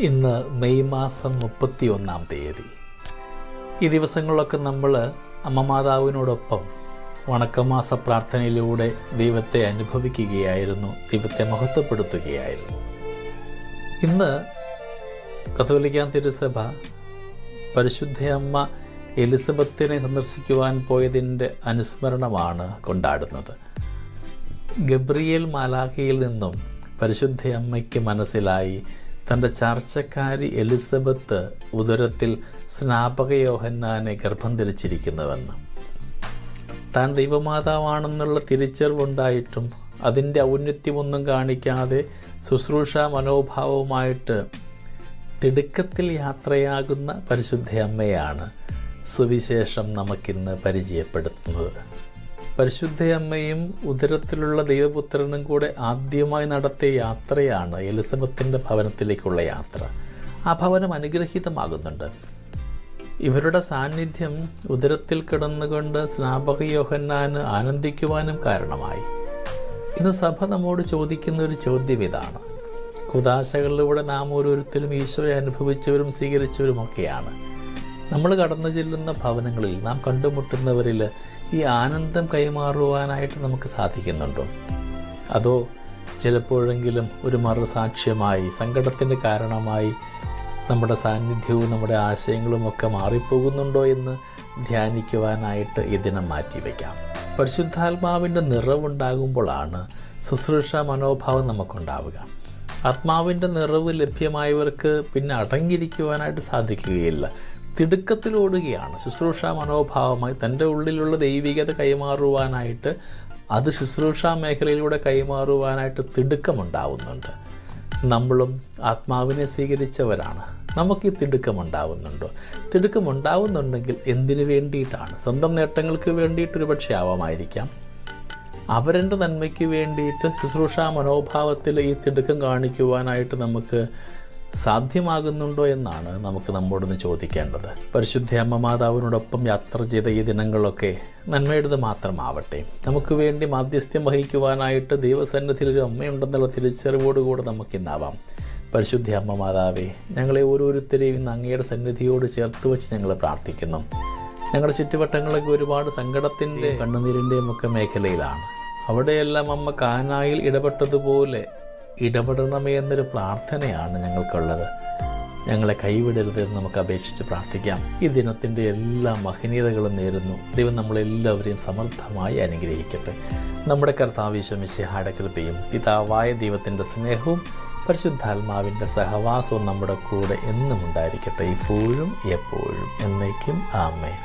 ഇന്ന് മെയ് മാസം മുപ്പത്തി ഒന്നാം തീയതി. ഈ ദിവസങ്ങളിലൊക്കെ നമ്മൾ അമ്മമാതാവിനോടൊപ്പം വണക്കമാസ പ്രാർത്ഥനയിലൂടെ ദൈവത്തെ അനുഭവിക്കുകയായിരുന്നു ദൈവത്തെ മഹത്വപ്പെടുത്തുകയായിരുന്നു. ഇന്ന് കത്തോലിക്കാൻ തിരുസഭ പരിശുദ്ധ അമ്മ എലിസബത്തിനെ സന്ദർശിക്കുവാൻ പോയതിന്റെ അനുസ്മരണമാണ് കൊണ്ടാടുന്നത്. ഗബ്രിയേൽ മാലാഖയിൽ നിന്നും പരിശുദ്ധ അമ്മയ്ക്ക് മനസ്സിലായി തന്റെ ചർച്ചക്കാരി എലിസബത്ത് ഉദരത്തിൽ സ്നാപക യോഹന്നാനെ ഗർഭം ധരിച്ചിരിക്കുന്നുവെന്ന്. താൻ ദൈവമാതാവാണെന്നുള്ള തിരിച്ചറിവുണ്ടായിട്ടും അതിന്റെ ഔന്നത്യമൊന്നും കാണിക്കാതെ ശുശ്രൂഷ മനോഭാവവുമായിട്ട് തിടുക്കത്തിൽ യാത്രയാകുന്ന പരിശുദ്ധ അമ്മയാണ് സുവിശേഷം നമുക്കിന്ന് പരിചയപ്പെടുത്തുന്നത്. പരിശുദ്ധയമ്മയും ഉദരത്തിലുള്ള ദൈവപുത്രനും കൂടെ ആദ്യമായി നടത്തിയ യാത്രയാണ് എലിസബത്തിന്റെ ഭവനത്തിലേക്കുള്ള യാത്ര. ആ ഭവനം അനുഗ്രഹീതമാകുന്നുണ്ട്. ഇവരുടെ സാന്നിധ്യം ഉദരത്തിൽ കിടന്നുകൊണ്ട് സ്നാപക യോഹന്നാന് ആനന്ദിക്കുവാനും കാരണമായി. ഇന്ന് സഭ നമ്മോട് ചോദിക്കുന്ന ഒരു ചോദ്യം ഇതാണ്. കുദാശകളിലൂടെ നാം ഓരോരുത്തരും ഈശോയെ അനുഭവിച്ചവരും സ്വീകരിച്ചവരുമൊക്കെയാണ്. നമ്മൾ കടന്നു ചെല്ലുന്ന ഭവനങ്ങളിൽ നാം കണ്ടുമുട്ടുന്നവരിൽ ഈ ആനന്ദം കൈമാറുവാനായിട്ട് നമുക്ക് സാധിക്കുന്നുണ്ടോ? അതോ ചിലപ്പോഴെങ്കിലും ഒരു മറുസാക്ഷ്യമായി സങ്കടത്തിന്റെ കാരണമായി നമ്മുടെ സാന്നിധ്യവും നമ്മുടെ ആശയങ്ങളും ഒക്കെ മാറിപ്പോകുന്നുണ്ടോ എന്ന് ധ്യാനിക്കുവാനായിട്ട് ഇതിനെ മാറ്റിവെക്കാം. പരിശുദ്ധാത്മാവിന്റെ നിറവുണ്ടാകുമ്പോഴാണ് ശുശ്രൂഷ മനോഭാവം നമുക്കുണ്ടാവുക. ആത്മാവിന്റെ നിറവ് ലഭ്യമായവർക്ക് പിന്നെ അടങ്ങിയിരിക്കുവാനായിട്ട് സാധിക്കുകയില്ല. തിടുക്കത്തിലോടുകയാണ്. ശുശ്രൂഷ മനോഭാവമായി തന്റെ ഉള്ളിലുള്ള ദൈവികത കൈമാറുവാനായിട്ട് അത് ശുശ്രൂഷ മേഖലയിലൂടെ കൈമാറുവാനായിട്ട് തിടുക്കമുണ്ടാവുന്നുണ്ട്. നമ്മളും ആത്മാവിനെ സ്വീകരിച്ചവരാണ്. നമുക്ക് ഈ തിടുക്കമുണ്ടാവുന്നുണ്ടോ? തിടുക്കമുണ്ടാവുന്നുണ്ടെങ്കിൽ എന്തിനു വേണ്ടിയിട്ടാണ്? സ്വന്തം നേട്ടങ്ങൾക്ക് വേണ്ടിയിട്ടൊരു പക്ഷേ ആവാമായിരിക്കാം. അവരുടെ നന്മയ്ക്ക് വേണ്ടിയിട്ട് ശുശ്രൂഷ മനോഭാവത്തിൽ ഈ തിടുക്കം കാണിക്കുവാനായിട്ട് നമുക്ക് സാധ്യമാകുന്നുണ്ടോ എന്നാണ് നമുക്ക് നമ്മോടൊന്ന് ചോദിക്കേണ്ടത്. പരിശുദ്ധ അമ്മ മാതാവിനോടൊപ്പം യാത്ര ചെയ്ത ഈ ദിനങ്ങളൊക്കെ നന്മയുടേത് മാത്രമാവട്ടെ. നമുക്ക് വേണ്ടി മാധ്യസ്ഥ്യം വഹിക്കുവാനായിട്ട് ദൈവസന്നിധിയിൽ ഒരു അമ്മയുണ്ടെന്നുള്ള തിരിച്ചറിവോടുകൂടെ നമുക്കിന്നാവാം. പരിശുദ്ധ അമ്മ മാതാവേ ഞങ്ങളെ ഓരോരുത്തരെയും ഇന്ന് അങ്ങയുടെ സന്നിധിയോട് ചേർത്ത് വെച്ച് ഞങ്ങൾ പ്രാർത്ഥിക്കുന്നു. ഞങ്ങളുടെ ചുറ്റുവട്ടങ്ങളൊക്കെ ഒരുപാട് സങ്കടത്തിന്റെ കണ്ണുനീരിന്റെയും ഒക്കെ മേഖലയിലാണ്. അവിടെയെല്ലാം അമ്മ കാനായിൽ ഇടപെട്ടതുപോലെ ഇടപെടണമേ എന്നൊരു പ്രാർത്ഥനയാണ് ഞങ്ങൾക്കുള്ളത്. ഞങ്ങളെ കൈവിടരുത് എന്ന് നമുക്ക് അപേക്ഷിച്ച് പ്രാർത്ഥിക്കാം. ഈ ദിനത്തിന്റെ എല്ലാ മഹനീയതകളും നേരുന്നു. ദൈവം നമ്മളെല്ലാവരെയും സമർത്ഥമായി അനുഗ്രഹിക്കട്ടെ. നമ്മുടെ കർത്താവിശ്വമിശിഹാടെ കൃപയും പിതാവായ ദൈവത്തിന്റെ സ്നേഹവും പരിശുദ്ധാത്മാവിന്റെ സഹവാസവും നമ്മുടെ കൂടെ എന്നും ഉണ്ടായിരിക്കട്ടെ. ഇപ്പോഴും എപ്പോഴും എന്നേക്കും ആമേ